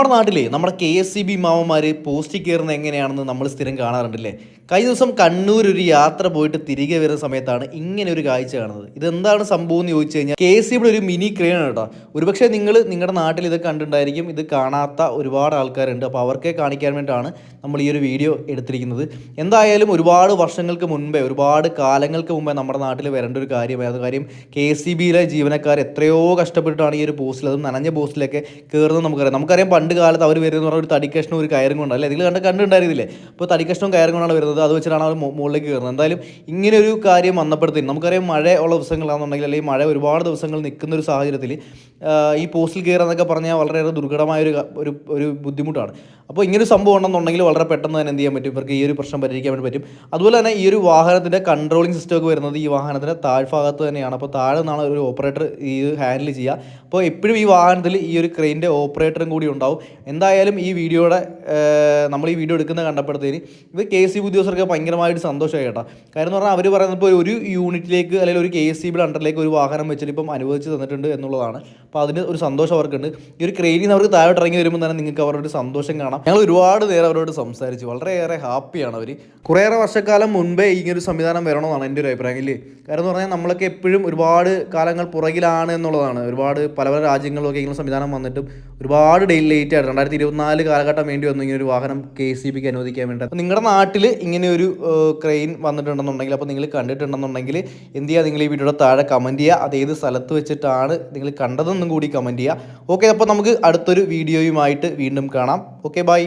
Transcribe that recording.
നമ്മുടെ നാട്ടിലെ നമ്മുടെ കെ എസ് സി ബി മാവന്മാർ പോസ്റ്റിൽ കയറുന്നത് എങ്ങനെയാണെന്ന് നമ്മൾ സ്ഥിരം കാണാറുണ്ടല്ലേ? കഴിഞ്ഞ ദിവസം കണ്ണൂർ ഒരു യാത്ര പോയിട്ട് തിരികെ വരുന്ന സമയത്താണ് ഇങ്ങനെ ഒരു കാഴ്ച കാണുന്നത്. ഇതെന്താണ് സംഭവം എന്ന് ചോദിച്ചു കഴിഞ്ഞാൽ കെ എസ് സി ബിയുടെ ഒരു മിനി ക്രെയിൻ ആണ് കേട്ടോ. ഒരുപക്ഷെ നിങ്ങൾ നിങ്ങളുടെ നാട്ടിൽ ഇത് കണ്ടിട്ടുണ്ടായിരിക്കും. ഇത് കാണാത്ത ഒരുപാട് ആൾക്കാരുണ്ട്. അപ്പോൾ അവർക്കെ കാണിക്കാൻ വേണ്ടിയിട്ടാണ് നമ്മൾ ഈ ഒരു വീഡിയോ എടുത്തിരിക്കുന്നത്. എന്തായാലും ഒരുപാട് വർഷങ്ങൾക്ക് മുൻപേ ഒരുപാട് കാലങ്ങൾക്ക് മുമ്പേ നമ്മുടെ നാട്ടിൽ വരേണ്ട ഒരു കാര്യമായത് കാര്യം കെ എസ് സി ബിയിലെ ജീവനക്കാർ എത്രയോ കഷ്ടപ്പെട്ടിട്ടാണ് ഈ ഒരു പോസ്റ്റിൽ അത് നനഞ്ഞ പോസ്റ്റിലൊക്കെ കയറുന്നത് നമുക്കറിയാം. നമുക്കറിയാം പണ്ട് കാലത്ത് അവർ വരുന്നത് പറഞ്ഞാൽ ഒരു തടിക്കഷ്ണം ഒരു കയറും കൊണ്ടാണ്. അല്ലേ? നിങ്ങൾ കണ്ട് കണ്ടുണ്ടായിരുന്നില്ലേ? അപ്പോൾ തടിക്കഷ്ണവും കയറും കൊണ്ടാണ് വരുന്നത്. അത് വെച്ചിട്ടാണ് അവർ മുകളിലേക്ക് കയറുന്നത്. എന്തായാലും ഇങ്ങനെ ഒരു കാര്യം വന്നപ്പോഴത്തേക്കും നമുക്കറിയാം മഴ ഉള്ള ദിവസങ്ങളാണെന്നുണ്ടെങ്കിൽ അല്ലെങ്കിൽ മഴ ഒരുപാട് ദിവസങ്ങൾ നിൽക്കുന്ന ഒരു സാഹചര്യത്തിൽ ഈ പോസ്റ്റിൽ കയറുക എന്നൊക്കെ പറഞ്ഞാൽ വളരെയേറെ ദുർഘടമായ ഒരു ഒരു ബുദ്ധിമുട്ടാണ്. അപ്പോൾ ഇങ്ങനെ സംഭവം ഉണ്ടെന്നുണ്ടെങ്കിൽ വളരെ പെട്ടെന്ന് തന്നെ എന്ത് ചെയ്യാൻ പറ്റും? ഇവർക്ക് ഈ ഒരു പ്രശ്നം പരിഹരിക്കാൻ വേണ്ടി പറ്റും. അതുപോലെ തന്നെ ഈ ഒരു വാഹനത്തിന്റെ കൺട്രോളിംഗ് സിസ്റ്റം ഒക്കെ വരുന്നത് ഈ വാഹനത്തിന്റെ താഴ്ഭാഗത്ത് തന്നെയാണ്. അപ്പോൾ താഴെ നിന്നാണ് ഒരു ഓപ്പറേറ്റർ ഈ ഹാൻഡിൽ ചെയ്യുക. അപ്പോൾ എപ്പോഴും ഈ വാഹനത്തിൽ ഈ ഒരു ക്രെയിന്റെ ഓപ്പറേറ്ററും കൂടി ഉണ്ടാവും. എന്തായാലും ഈ വീഡിയോയുടെ നമ്മൾ ഈ വീഡിയോ എടുക്കുന്ന കണ്ടപ്പോഴത്തേന് ഇത് കെ സി ഉദ്യോഗസ്ഥർക്ക് ഭയങ്കരമായിട്ട് സന്തോഷമായി കേട്ടോ. കാര്യം എന്ന് പറഞ്ഞാൽ അവർ പറയുന്നത് ഇപ്പോൾ ഒരു യൂണിറ്റിലേക്ക് അല്ലെങ്കിൽ ഒരു കെ എസ് സി ബിയുടെ അണ്ടറിലേക്ക് ഒരു വാഹനം വെച്ചിട്ട് ഇപ്പം അനുവദിച്ച് തന്നിട്ടുണ്ട് എന്നുള്ളതാണ്. അപ്പോൾ അതിന് ഒരു സന്തോഷം അവർക്കുണ്ട്. ഈ ഒരു ക്രെയിനിൽ നിന്ന് അവർക്ക് താഴോട്ട് ഇറങ്ങി വരുമ്പോൾ തന്നെ നിങ്ങൾക്ക് അവരുടെ ഒരു സന്തോഷം കാണാം. ഞങ്ങൾ ഒരുപാട് നേരം അവരോട് സംസാരിച്ചു. വളരെയേറെ ഹാപ്പിയാണ് അവർ കുറേയേറെ വർഷക്കാലം മുൻപേ ഇങ്ങനൊരു സംവിധാനം വരണമെന്നാണ് എന്റെ ഒരു അഭിപ്രായം. ഇല്ലേ? കാരണം എന്ന് പറഞ്ഞാൽ നമ്മളൊക്കെ എപ്പോഴും ഒരുപാട് കാലങ്ങൾ പുറകിലാണ് എന്നുള്ളതാണ്. ഒരുപാട് പല പല രാജ്യങ്ങളിലൊക്കെ ഇങ്ങനെ സംവിധാനം വന്നിട്ടും ഒരുപാട് ഡെയിൽ ലേറ്റ് ആയിട്ട് രണ്ടായിരത്തി ഇരുപത്തിനാല് കാലഘട്ടം വേണ്ടി വന്നു ഇങ്ങനെ ഒരു വാഹനം കെ സി ബിക്ക് അനുവദിക്കാൻ വേണ്ടി. അപ്പോൾ നിങ്ങളുടെ നാട്ടിൽ ഇങ്ങനെ ഒരു ക്രെയിൻ വന്നിട്ടുണ്ടെന്നുണ്ടെങ്കിൽ അപ്പോൾ നിങ്ങൾ കണ്ടിട്ടുണ്ടെന്നുണ്ടെങ്കിൽ എന്ത് ചെയ്യുക? നിങ്ങൾ ഈ വീഡിയോയുടെ താഴെ കമന്റ് ചെയ്യുക. അത് ഏത് സ്ഥലത്ത് വെച്ചിട്ടാണ് നിങ്ങൾ കണ്ടതെന്നും കൂടി കമന്റ് ചെയ്യുക. ഓക്കെ അപ്പോൾ നമുക്ക് അടുത്തൊരു വീഡിയോയുമായിട്ട് വീണ്ടും കാണാം. Okay bye